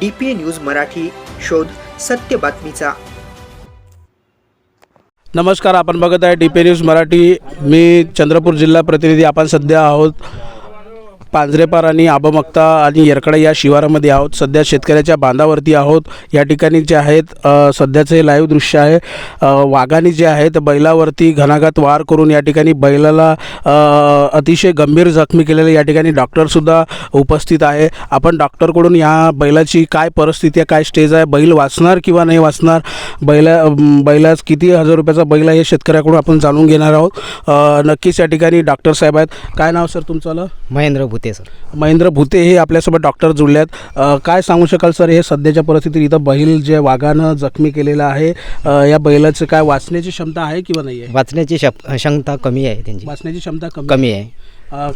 D P A news Marathi शोध सत्य बातमीचा. नमस्कार आपण बघत आहे डी पी न्यूज मराठी. मी चंद्रपूर जिल्हा प्रतिनिधी आपण सध्या आहोत. पांजरेपार आणि आबमक्ता आणि येरकडा या शिवारामध्ये आहोत. सध्या शेतकऱ्याच्या बांधावरती आहोत. या ठिकाणी जे आहेत सध्याचं हे लाईव्ह दृश्य आहे. वाघाने जे आहेत बैलावरती घणाघात वार करून या ठिकाणी बैलाला अतिशय गंभीर जखमी केलेले या ठिकाणी डॉक्टरसुद्धा उपस्थित आहे. आपण डॉक्टरकडून या बैलाची काय परिस्थिती आहे काय स्टेज आहे बैल वाचणार किंवा नाही वाचणार? बैला बैलाच बैलास किती हजार रुपयाचा बैल आहे हे शेतकऱ्याकडून आपण जाणून घेणार आहोत. नक्कीच या ठिकाणी डॉक्टर साहेब आहेत. काय नाव सर तुमचं महेंद्र भूत. सर. महेंद्र भुते हे आपल्यासोबत डॉक्टर जुळले आहेत काय सांगू शकाल सर हे सध्याच्या परिस्थितीत इथं बैल जे वाघानं जखमी केलेलं आहे या बैलाचं काय वाचण्याची क्षमता आहे किंवा नाही आहे? वाचण्याची क्षमता कमी आहे त्यांची. वाचण्याची क्षमता कमी आहे.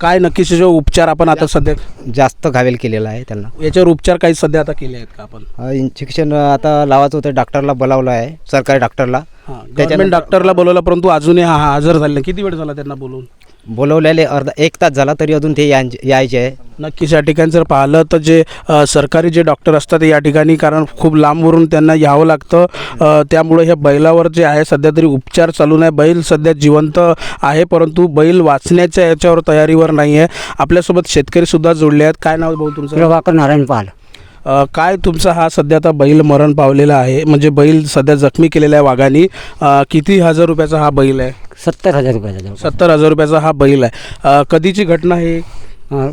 काय नक्कीच जो उपचार आपण आता सध्या जास्त घावेल केलेला आहे त्यांना. याच्यावर उपचार काही सध्या आता केले आहेत का आपण? इंजेक्शन आता लावायचं होतं डॉक्टरला बोलावलं आहे सरकारी डॉक्टरला. त्याच्यानंतर- डॉक्टरला बोलवलं परंतु अजूनही हा हजर झाले किती वेळ झाला त्यांना बोलवून बोलवलेले अर्धा एक तास झाला तरी अजून ते याय- यायचे आहे. नक्कीच या ठिकाणी जर पाहिलं तर जे अ, सरकारी जे डॉक्टर असतात या ठिकाणी कारण खूप लांबवरून त्यांना यावं लागतं. अ, त्यामुळे ह्या बैलावर जे आहे सध्या तरी उपचार चालू नाही. बैल सध्या जिवंत आहे परंतु बैल वाचण्याच्या याच्यावर तयारीवर नाही आहे आपल्यासोबत शेतकरीसुद्धा जोडले आहेत. काय नाव भाऊ तुमचं? प्रभाकर नारायण पाल. काय तुमचा हा सध्या आता बैल मरण पावलेला आहे? म्हणजे बैल सध्या जखमी केलेला आहे वाघानी. किती हजार रुपयाचा हा बैल आहे? सत्तर हजार रुपयाचा सत्तर हजार रुपयाचा हा बैल आहे. कधीची घटना आहे?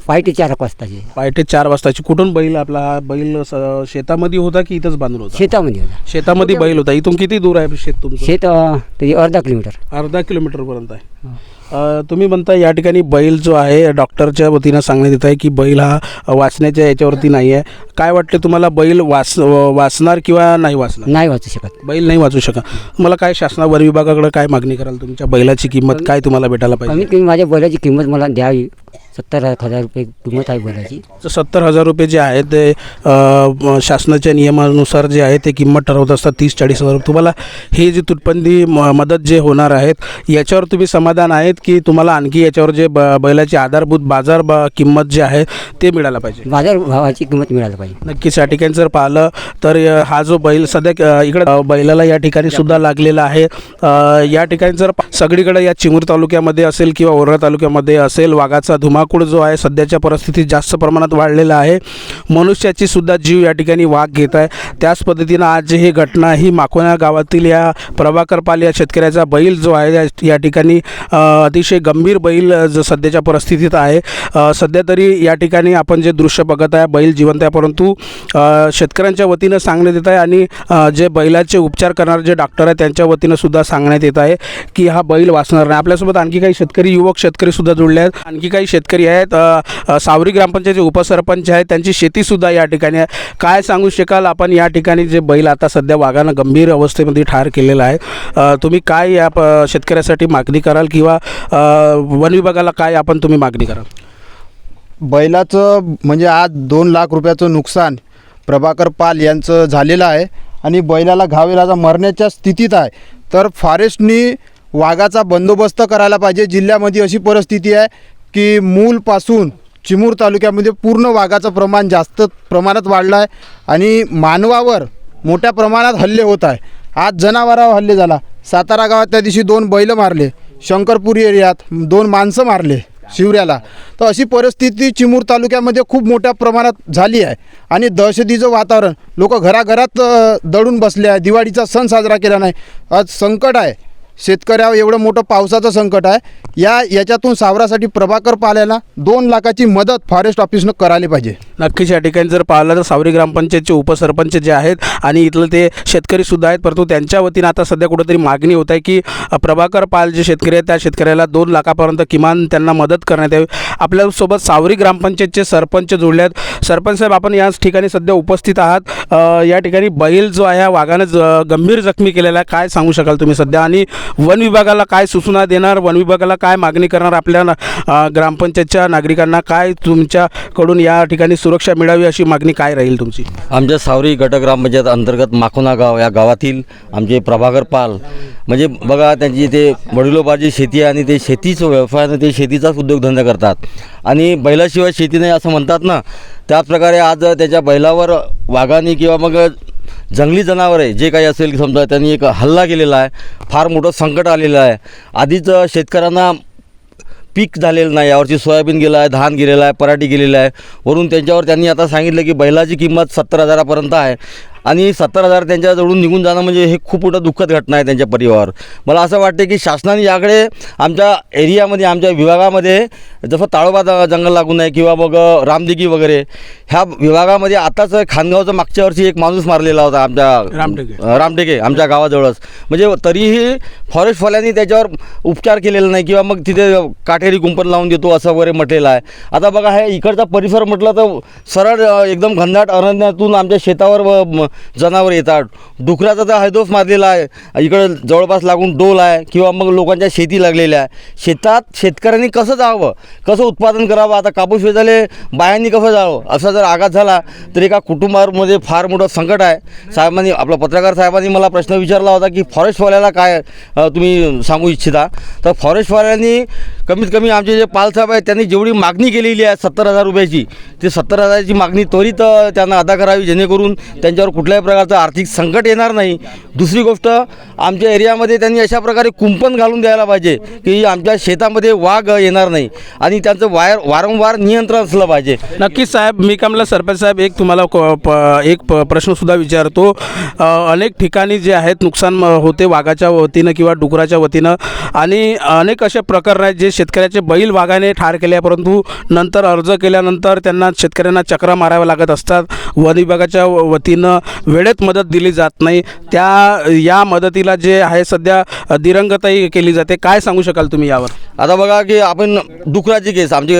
पायटी चार वाजताची. पहाटे चार वाजताची. कुठून बैल आपला हा बैल शेतामध्ये होता की इथंच बांधून होता? शेतामध्ये होता. शेतामध्ये बैल होता. इथून किती दूर आहे शेत तुमचं? शेत तरी अर्धा किलोमीटर. अर्धा किलोमीटरपर्यंत आहे. अ, तुम्ही म्हणता या ठिकाणी बैल जो आहे डॉक्टरच्या वतीनं सांगण्यात येत आहे की बैल हा वाचण्याच्या याच्यावरती नाही आहे काय वाटते तुम्हाला बैल वाच वाचणार किंवा नाही वाचणार? नाही वाचू शकत. बैल नाही वाचू शकत. मला काय शासना वन विभागाकडे काय मागणी कराल तुमच्या बैलाची किंमत काय तुम्हाला भेटायला पाहिजे? कमीत कमी माझ्या बैलाची किंमत मला द्यावी. सत्तर हजार रुपये किंमत आहे बैलाची तर सत्तर हजार रुपये जे आहे ते अ, शासनाच्या नियमानुसार जे आहे ते किंमत ठरवत असतात तीस चाळीस हजार. रुपये तुम्हाला हे जी तुटबंदी म- मदत जे होणार आहेत याच्यावर तुम्ही समाधान आहेत की तुम्हाला आणखी याच्यावर जे ब बैलाची आधारभूत बाजार ब किंमत जे आहे ते मिळायला पाहिजे? बाजार भावाची किंमत मिळायला पाहिजे. नक्कीच या ठिकाणी जर पाहिलं तर अ, हा जो बैल सध्या इकडे बैलाला या ठिकाणी सुद्धा लागलेला आहे. अ, या ठिकाणी जर पा- सगळीकडे या चिमूर तालुक्यामध्ये असेल किंवा ओरळा तालुक्यामध्ये असेल वाघाचा धुमाकूळ जो आहे सध्याच्या परिस्थितीत जास्त प्रमाणात वाढलेला आहे. मनुष्याची सुद्धा जीव या ठिकाणी वाघ घेत आहे. त्याच पद्धतीनं आज ही घटना ही माकोना गावातील या प्रभाकर पाल या शेतकऱ्याचा बैल जो आहे या- ठिकाणी अतिशय गंभीर बैल जो सध्याच्या परिस्थितीत आहे. सध्या तरी या ठिकाणी आपण जे दृश्य बघत आहे बैल जिवंत आहे परंतु शेतकऱ्यांच्या वतीनं सांगण्यात येत आहे आणि जे बैलाचे उपचार करणारे जे डॉक्टर आहे त्यांच्या वतीनं सुद्धा सांगण्यात येत आहे की हा बैल वाचणार नाही. आपल्यासोबत आणखी काही शेतकरी युवक शेतकरी सुद्धा जोडले आहेत. आणखी काही शेतकरी आहेत सावरी ग्रामपंचायतचे उपसरपंच आहेत त्यांची शेतीसुद्धा या ठिकाणी आहे. काय सांगू शकाल आपण या ठिकाणी जे बैल आता सध्या वाघानं गंभीर अवस्थेमध्ये ठार केलेला आहे. तुम्ही काय या प- शेतकऱ्यासाठी मागणी कराल किंवा वन विभागाला काय आपण तुम्ही मागणी कराल? बैलाचं म्हणजे आज दोन लाख रुपयाचं नुकसान प्रभाकर पाल यांचं झालेलं आहे आणि बैलाला घावेलाचा मरण्याच्या स्थितीत आहे. तर फॉरेस्टनी वाघाचा बंदोबस्त करायला पाहिजे. जिल्ह्यामध्ये अशी परिस्थिती आहे की मूलपासून चिमूर तालुक्यामध्ये पूर्ण वाघाचं प्रमाण जास्त प्रमाणात वाढलं आहे आणि मानवावर मोठ्या प्रमाणात हल्ले होत आहे. आज जनावरावर हल्ले झाला. सातारा गावात त्या दिवशी दोन बैल मारले. शंकरपुरी एरियात दोन माणसं मारले शिवऱ्याला. तर अशी परिस्थिती चिमूर तालुक्यामध्ये खूप मोठ्या प्रमाणात झाली आहे. आणि दहशतीचं वातावरण लोक घराघरात दडून बसले आहे. दिवाळीचा सण साजरा केला नाही. आज संकट आहे. शेतकऱ्यावर एवढं मोठं पावसाचं संकट आहे. या याच्यातून सावरासाठी प्रभाकर पाल्याला दोन लाखाची मदत फॉरेस्ट ऑफिसनं करायला पाहिजे. नक्कीच या ठिकाणी जर पाहिलं तर सावरी ग्रामपंचायतचे उपसरपंच जे आहेत आणि इथलं ते शेतकरी सुद्धा आहेत परंतु त्यांच्या वतीनं आता सध्या कुठंतरी मागणी होत आहे की प्रभाकर पाल जे शेतकरी आहेत त्या शेतकऱ्याला दोन लाखापर्यंत किमान त्यांना मदत करण्यात यावी. आपल्यासोबत सावरी ग्रामपंचायतचे सरपंच जोडले आहेत. सरपंच साहेब आपण याच ठिकाणी सध्या उपस्थित आहात. या ठिकाणी बैल जो आहे वाघानं ज गंभीर जखमी केलेला आहे. काय सांगू शकाल तुम्ही सध्या? आणि वन विभागाला काय सूचना देणार वन विभागाला काय मागणी करणार आपल्या ना- ग्रामपंचायतच्या नागरिकांना काय तुमच्याकडून या ठिकाणी सुरक्षा मिळावी अशी मागणी काय राहील तुमची? आमच्या सावरी गट ग्रामपंचायत अंतर्गत माखोना गाव या गावातील आमचे प्रभाकर पाल म्हणजे बघा त्यांची ते वडिलोपाची शेती आहे आणि ते शेतीच व्यवसायानं ते शेतीचाच उद्योगधंदा करतात. आणि बैलाशिवाय शेती नाही असं म्हणतात ना. त्याचप्रकारे आज त्याच्या बैलावर वाघाने किंवा मग जंगली जनावर आहे जे काही असेल समजा त्यांनी एक हल्ला केलेला आहे फार मोठं संकट आलेलं आहे. आधीच शेतकऱ्यांना पीक झालेलं नाही यावरची सोयाबीन गेलं आहे धान गेलेलं आहे पराठी गेलेलं आहे. वरून त्यांच्यावर त्यांनी आता सांगितलं की बैलाची किंमत सत्तर हजारापर्यंत आहे. आणि सत्तर हजार त्यांच्याजवळून निघून जाणं म्हणजे हे खूप मोठं दुःखद घटना आहे त्यांच्या परिवारावर. मला असं वाटते की शासनाने याकडे आमच्या एरियामध्ये आमच्या विभागामध्ये जसं ताळोबा जंगल लागून आहे किंवा मग रामदिगी वगैरे ह्या विभागामध्ये आताच खानगावचं मागच्या वर्षी एक माणूस मारलेला होता आमच्या रामटेके. रामटेके आमच्या गावाजवळच. म्हणजे तरीही फॉरेस्टवाल्यांनी त्याच्यावर उपचार केलेला नाही किंवा मग तिथे काटेरी कुंपण लावून देतो असं वगैरे म्हटलेलं आहे. आता बघा हे इकडचा परिसर म्हटलं तर सरळ एकदम घनदाट अरण्यातून आमच्या शेतावर जनावर येतात. डुकराचा तर हैदोस मारलेला आहे. इकडं जवळपास लागून डोल आहे किंवा मग लोकांच्या शेती लागलेल्या आहे. शेतात शेतकऱ्यांनी कसं जावं? कसं उत्पादन करावं? आता कापूस वेचाले बायांनी कसं जावं? असा जर आघात झाला तर एका कुटुंबामध्ये फार मोठं संकट आहे. साहेबांनी आपला पत्रकार साहेबांनी मला प्रश्न विचारला होता की फॉरेस्टवाल्याला काय तुम्ही सांगू इच्छिता? तर फॉरेस्टवाल्यांनी कमीत कमी आमचे जे पालसाहेब आहेत त्यांनी जेवढी मागणी केलेली आहे सत्तर हजार रुपयाची ती सत्तर हजाराची मागणी त्वरित त्यांना अदा करावी जेणेकरून त्यांच्यावर कुठल्याही प्रकारचं आर्थिक संकट येणार नाही. दुसरी गोष्ट आमच्या एरियामध्ये त्यांनी अशा प्रकारे कुंपण घालून द्यायला पाहिजे की आमच्या शेतामध्ये वाघ येणार नाही आणि त्यांचं वायर वारंवार नियंत्रण असलं पाहिजे. नक्कीच साहेब मी कामला सरपंच साहेब एक तुम्हाला क- प- एक प- प्रश्नसुद्धा विचारतो. अनेक ठिकाणी जे आहेत नुकसान होते वाघाच्या वतीनं किंवा डुकराच्या वतीनं आणि अनेक असे प्रकरण आहेत जे शेतकऱ्याचे बैल वाघाने ठार केले आहे परंतु नंतर अर्ज केल्यानंतर त्यांना शेतकऱ्यांना चक्रा माराव्या लागत असतात. वन विभागाच्या व- वतीनं वेळेत मदत दिली जात नाही. त्या या मदतीला जे आहे सध्या दिरंगताही केली जाते. काय सांगू शकाल तुम्ही यावर? आता बघा की आपण डुकराची केस आमची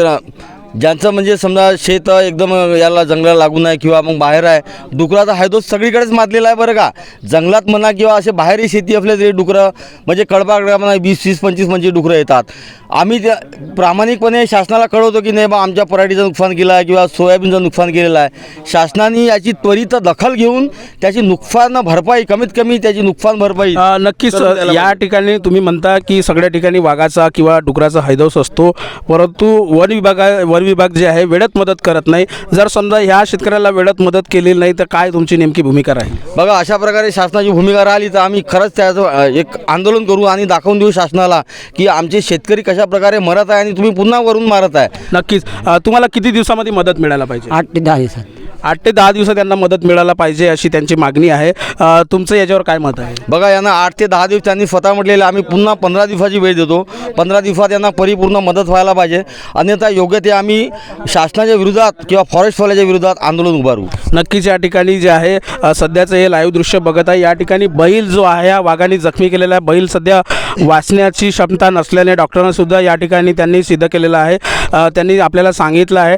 ज्यांचं म्हणजे समजा शेत एकदम याला जंगलाला लागून आहे किंवा मग बाहेर आहे डुकराचा हायदोस सगळीकडेच माजलेला आहे बरं का? जंगलात म्हणा किंवा असे बाहेरही शेती असले तरी डुकरं म्हणजे कडबाकडा म्हणा वीस वीस पंचवीस म्हणजे डुकरं येतात. आम्ही त्या प्रामाणिकपणे शासनाला कळवतो की नाही बा आमच्या पराठीचं नुकसान केलं आहे किंवा सोयाबीनचं नुकसान केलेलं आहे. शासनाने याची त्वरित दखल घेऊन त्याची नुकसान भरपाई कमीत कमी त्याची नुकसान भरपाई. नक्कीच या ठिकाणी तुम्ही म्हणता की सगळ्या ठिकाणी वाघाचा किंवा डुकराचा हैदोस असतो परंतु वन विभागा वन विभाग जे आहे वेळेत मदत करत नाही. जर समजा ह्या शेतकऱ्याला वेळेत मदत केलेली नाही तर काय तुमची नेमकी भूमिका राहील? बघा अशा प्रकारे शासनाची भूमिका राहिली तर आम्ही खरंच त्याचं एक आंदोलन करू आणि दाखवून देऊ शासनाला की आमचे शेतकरी कशा प्रकारे मरत आहे आणि तुम्ही पुन्हा वरून मारत आहे. नक्कीच. तुम्हाला किती दिवसामध्ये मदत मिळायला पाहिजे? आठ ते दहा दिवसात. आठ ते दहा दिवसात त्यांना मदत मिळायला पाहिजे अशी त्यांची मागणी आहे. तुमचं याच्यावर काय मत आहे? बघा यांना आठ ते दहा दिवस त्यांनी स्वतः म्हटलेलं आम्ही पुन्हा पंधरा दिवसाची वेळ देतो. पंधरा दिवसात यांना परिपूर्ण मदत व्हायला पाहिजे. अन्यथा योग्य ते आम्ही शासनाच्या विरोधात किंवा फॉरेस्टवाल्याच्या विरोधात आंदोलन उभारू नक्कीच या ठिकाणी जे आहे सध्याचं हे लाईव्ह दृश्य बघत आहे. या ठिकाणी बैल जो आहे हा वाघाने जखमी केलेला आहे. बैल सध्या वाचण्याची क्षमता नसल्याने डॉक्टरांनासुद्धा या ठिकाणी त्यांनी सिद्ध केलेलं आहे. त्यांनी आपल्याला सांगितलं आहे.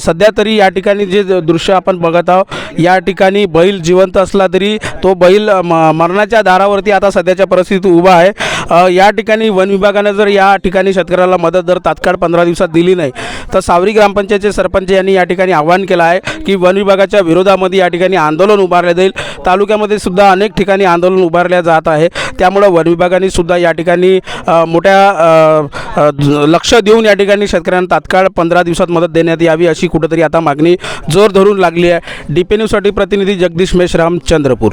सध्या तरी या ठिकाणी जे दृश्य आपण बघत आहोत या ठिकाणी बैल जिवंत असला तरी तो बैल म- मरणाच्या दारावरती आता सध्याच्या परिस्थितीत उभा आहे. या ठिकाणी वन विभागानं जर या ठिकाणी शेतकऱ्याला मदत जर तात्काळ पंधरा दिवसात दिली नाही तर सावरी ग्रामपंचायतचे सरपंच यांनी या ठिकाणी आवाहन केलं आहे की वन विभागाच्या विरोधामध्ये या ठिकाणी आंदोलन उभारले जाईल तालुक्यामध्ये सुद्धा अनेक ठिकाणी आंदोलन उभारल्या जात आहे. त्यामुळं वन विभागाने सुद्धा या ठिकाणी मोठ्या लक्ष देऊन या ठिकाणी शेतकऱ्यांना तात्काळ पंधरा दिवसात मदत देण्यात यावी अशी कुठंतरी आता मागणी जोर धरून लागली आहे. डी पी न्यूजसाठी प्रतिनिधी जगदीश मेश्राम चंद्रपूर.